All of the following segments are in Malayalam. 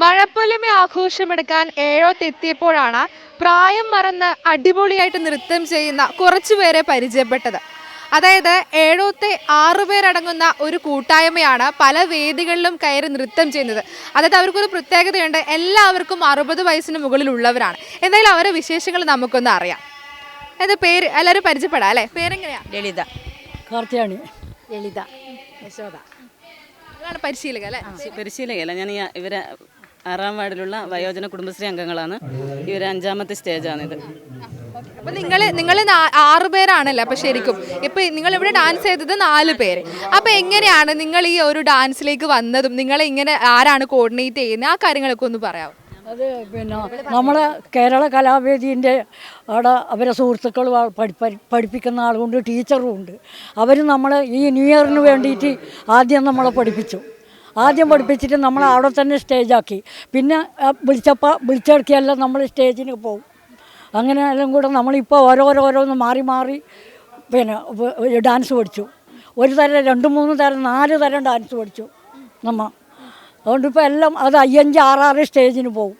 മഴപ്പൊലിമ ആഘോഷമെടുക്കാൻ ഏഴോത്തെത്തിയപ്പോഴാണ് പ്രായം മറന്ന് അടിപൊളിയായിട്ട് നൃത്തം ചെയ്യുന്ന കുറച്ചുപേരെ പരിചയപ്പെട്ടത്. അതായത് ഏഴോത്തെ ആറുപേരടങ്ങുന്ന ഒരു കൂട്ടായ്മയാണ് പല വേദികളിലും കയറി നൃത്തം ചെയ്യുന്നത്. അതായത് അവർക്കൊരു പ്രത്യേകതയുണ്ട്. എല്ലാവർക്കും അറുപത് വയസ്സിന് മുകളിലുള്ളവരാണ് എന്തായാലും അവരുടെ വിശേഷങ്ങൾ നമുക്കൊന്ന് അറിയാം. അതായത് പേര്? എല്ലാവരും പരിചയപ്പെടാം അല്ലേ? പേരെങ്ങനെയാ? ലളിത. കാർത്തിയാണി ലളിത. യശോദ. പരിശീലക അല്ലേ? പരിശീലകയല്ല ഞാൻ ഇവരെ ആറാം വാർഡിലുള്ള വയോജന കുടുംബശ്രീ അംഗങ്ങളാണ്. ഇവരെ അഞ്ചാമത്തെ സ്റ്റേജാണിത്. അപ്പൊ നിങ്ങൾ നിങ്ങൾ ആറ് പേരാണല്ലോ? അപ്പൊ ശരിക്കും. ഇപ്പൊ നിങ്ങൾ ഇവിടെ ഡാൻസ് ചെയ്തത് നാല് പേര്. അപ്പൊ എങ്ങനെയാണ് നിങ്ങൾ ഈ ഒരു ഡാൻസിലേക്ക് വന്നതും? നിങ്ങൾ ഇങ്ങനെ ആരാണ് കോർഡിനേറ്റ് ചെയ്യുന്നത്? ആ കാര്യങ്ങളൊക്കെ ഒന്ന് പറയാം അത് പിന്നെ നമ്മളെ കേരള കലാവേദീന്റെ അവിടെ അവരെ സുഹൃത്തുക്കൾ പഠി പഠി- പഠിപ്പിക്കുന്ന ആളുകൊണ്ട് ടീച്ചറും ഉണ്ട്. അവർ നമ്മൾ ഈ ന്യൂ ഇയറിന് വേണ്ടിയിട്ട് ആദ്യം നമ്മളെ പഠിപ്പിച്ചു. ആദ്യം പഠിപ്പിച്ചിട്ട് നമ്മൾ അവിടെ തന്നെ സ്റ്റേജാക്കി പിന്നെ വിളിച്ചപ്പോൾ വിളിച്ചെടുക്കിയല്ല നമ്മൾ സ്റ്റേജിന് പോകും അങ്ങനെ എല്ലാം കൂടെ നമ്മളിപ്പോൾ ഓരോരോരോന്ന് മാറി മാറി പിന്നെ ഡാൻസ് പഠിച്ചു. ഒരു തരം രണ്ട് മൂന്ന് തരം നാല് തരം ഡാൻസ് പഠിച്ചു നമ്മ. അതുകൊണ്ട് ഇപ്പോൾ എല്ലാം അത് അയ്യഞ്ച് ആറാറ് സ്റ്റേജിന് പോകും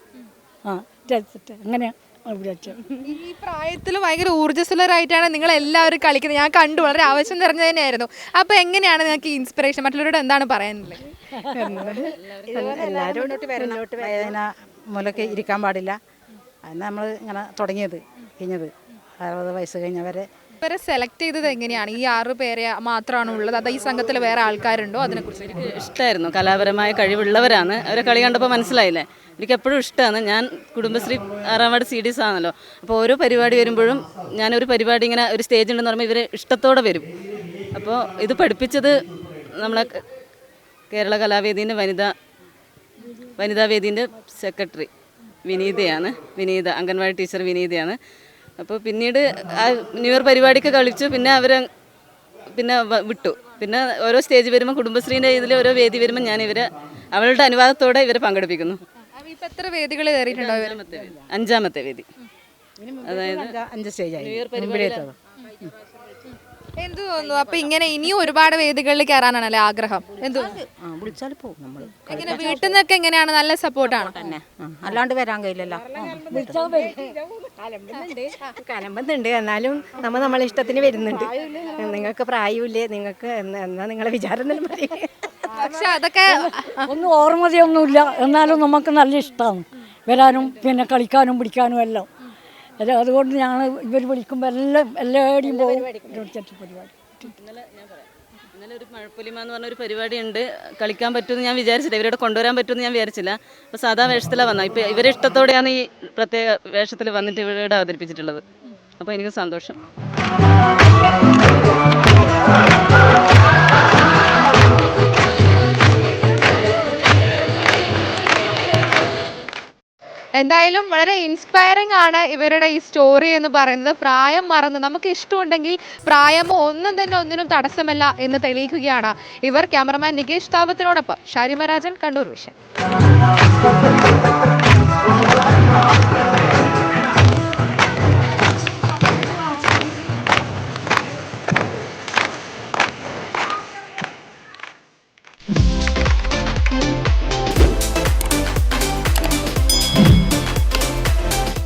ആ ടെസ്റ്റ് അങ്ങനെ ഈ പ്രായത്തിൽ ഭയങ്കര ഊർജസ്വലരായിട്ടാണ് നിങ്ങൾ എല്ലാവരും കളിക്കുന്നത്. ഞാൻ കണ്ടു വളരെ ആവശ്യം നിറഞ്ഞു തന്നെയായിരുന്നു അപ്പൊ എങ്ങനെയാണ് നിങ്ങൾക്ക് ഇൻസ്പിറേഷൻ മറ്റുള്ളവരോട് എന്താണ് പറയാനുള്ളത്? എല്ലാവരും മുന്നോട്ട് വരണം. വേദന മൂലക്ക് ഇരിക്കാൻ പാടില്ല. അന്ന് നമ്മൾ ഇങ്ങനെ തുടങ്ങിയത് കഴിഞ്ഞത്. അറുപത് വയസ്സ് കഴിഞ്ഞവരെ. ഇവരെ സെലക്ട് ചെയ്തത് എങ്ങനെയാണ്? ഈ ആറ് പേരെ മാത്രമാണ് ഉള്ളത്? അതോ ഈ സംഘത്തിൽ വേറെ ആൾക്കാരുണ്ടോ അതിനെ കുറിച്ച് ഇഷ്ടമായിരുന്നു കലാപരമായ കഴിവുള്ളവരാണ്. അവരെ കളി കണ്ടപ്പോൾ മനസ്സിലായില്ലേ? എനിക്ക് എപ്പോഴും ഇഷ്ടമാണ് ഞാൻ കുടുംബശ്രീ ആറാം വാർഡ് സി ഡി സാണല്ലോ ആണല്ലോ. അപ്പോൾ ഓരോ പരിപാടി വരുമ്പോഴും ഞാനൊരു പരിപാടി ഇങ്ങനെ ഒരു സ്റ്റേജ് ഉണ്ടെന്ന് പറയുമ്പോൾ ഇവർ ഇഷ്ടത്തോടെ വരും. അപ്പോൾ ഇത് പഠിപ്പിച്ചത് നമ്മളെ കേരള കലാവേദീന്റെ വനിതാ വനിതാ വേദീന്റെ സെക്രട്ടറി വിനീതയാണ്. വിനീത അംഗൻവാടി ടീച്ചർ വിനീതയാണ്. അപ്പോൾ പിന്നീട് ആ ന്യൂ ഇയർ പരിപാടിക്ക് കളിച്ചു. പിന്നെ അവർ പിന്നെ വിട്ടു. പിന്നെ ഓരോ സ്റ്റേജ് വരുമ്പോൾ കുടുംബശ്രീന്റെ ഇതിൽ ഓരോ വേദി വരുമ്പോൾ ഞാൻ ഇവരെ അവളുടെ അനുവാദത്തോടെ ഇവരെ പങ്കെടുപ്പിക്കുന്നു. എത്ര വേദികൾ അഞ്ചാമത്തെ വേദി. അതായത് അഞ്ച് സ്റ്റേജ് ന്യൂ ഇയർ മുമ്പിലേത്തത്. എന്ത് തോന്നുന്നു? അപ്പൊ ഇങ്ങനെ ഇനിയും ഒരുപാട് വേദികളിൽ കയറാനാണല്ലേ ആഗ്രഹം. എന്തു? വിളിച്ചാൽ പോകും നമ്മൾ എങ്ങനെ? വീട്ടിൽ നിന്നൊക്കെ എങ്ങനെയാണ്? നല്ല സപ്പോർട്ടാണ് തന്നെ. ആ, അല്ലാണ്ട് വരാൻ കഴിയില്ലല്ലോ. കലമ്പുന്നുണ്ട്. എന്നാലും നമ്മ നമ്മളെ ഇഷ്ടത്തിന് വരുന്നുണ്ട്. നിങ്ങൾക്ക് പ്രായമില്ലേ? നിങ്ങൾക്ക് എന്ന്- എന്നാ നിങ്ങളെ വിചാരം തന്നെ പക്ഷെ അതൊക്കെ ഒന്നും ഓർമ്മതയൊന്നുമില്ല. എന്നാലും നമുക്ക് നല്ല ഇഷ്ടമാണ് വരാനും പിന്നെ കളിക്കാനും പിടിക്കാനും എല്ലാം. അത് അതുകൊണ്ട് ഞങ്ങൾ ഇവർ വിളിക്കുമ്പോൾ എല്ലാം എല്ലാവരും പോകും പരിപാടി. ഇന്നലെ ഞാൻ പറയാം. ഇന്നലെ ഒരു മഴപ്പൊലിമ എന്ന് പറഞ്ഞ ഒരു പരിപാടി ഉണ്ട് കളിക്കാൻ പറ്റുമെന്ന് ഞാൻ വിചാരിച്ചില്ല. ഇവരോട് കൊണ്ടുവരാൻ പറ്റുമെന്ന് ഞാൻ വിചാരിച്ചില്ല. അപ്പോൾ സാധാ വേഷത്തിലാണ് വന്നത് ഇപ്പോൾ ഇവരെ ഇഷ്ടത്തോടെയാണ് ഈ പ്രത്യേക വേഷത്തിൽ വന്നിട്ട് ഇവരോട് അവതരിപ്പിച്ചിട്ടുള്ളത്. അപ്പോൾ എനിക്ക് സന്തോഷം. എന്തായാലും വളരെ ഇൻസ്പയറിംഗ് ആണ് ഇവരുടെ ഈ സ്റ്റോറി എന്ന് പറയുന്നത്. പ്രായം മറന്ന് നമുക്ക് ഇഷ്ടമുണ്ടെങ്കിൽ പ്രായമോ ഒന്നും തന്നെ ഒന്നിനും തടസ്സമല്ല എന്ന് തെളിയിക്കുകയാണ് ഇവർ ക്യാമറമാൻ നികേഷ് താപത്തിനോടൊപ്പം ഷാരിമരാജൻ കണ്ണൂർ വിഷൻ.